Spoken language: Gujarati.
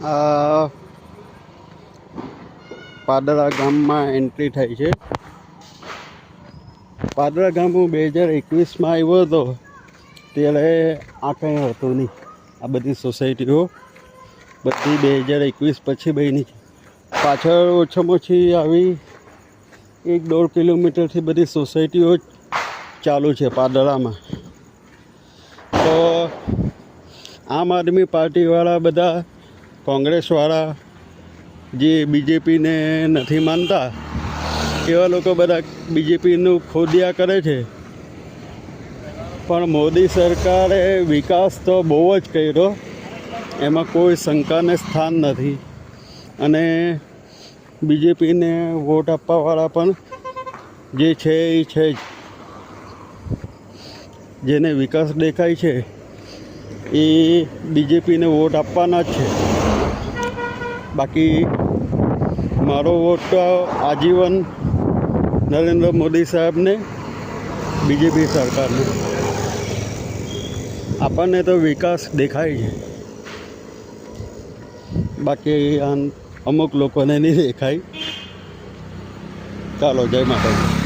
આ પાદરા ગામમાં એન્ટ્રી થઈ છે. પાદરા ગામ હું બે હજાર એકવીસમાં આવ્યો હતો. ત્યારે આ કંઈ હતું નહીં. આ બધી સોસાયટીઓ બધી બે હજાર એકવીસ પછી બની. છે પાછળ ઓછામાં ઓછી આવી એક દોઢ કિલોમીટરથી બધી સોસાયટીઓ ચાલુ છે પાદરામાં તો આમ આદમી પાર્ટીવાળા બધા કોંગ્રેસવાળા જે બીજેપીને નથી માનતા, એવા લોકો બધા બીજેપીનું ખોદિયા કરે છે. પણ મોદી સરકારે વિકાસ તો બહુ જ કર્યો, એમાં કોઈ શંકાને સ્થાન નથી. અને બીજેપીને વોટ આપવાવાળા પણ જે છે એ છે જ. જેને વિકાસ દેખાય છે, એ બીજેપીને વોટ આપવાના જ છે. બાકી મારો વોટ આજીવન નરેન્દ્ર મોદી સાહેબને, બીજેપી સરકારને. આપણને તો વિકાસ દેખાય છે. બાકી અમુક લોકોને નહીં દેખાય. ચાલો, જય માતાજી.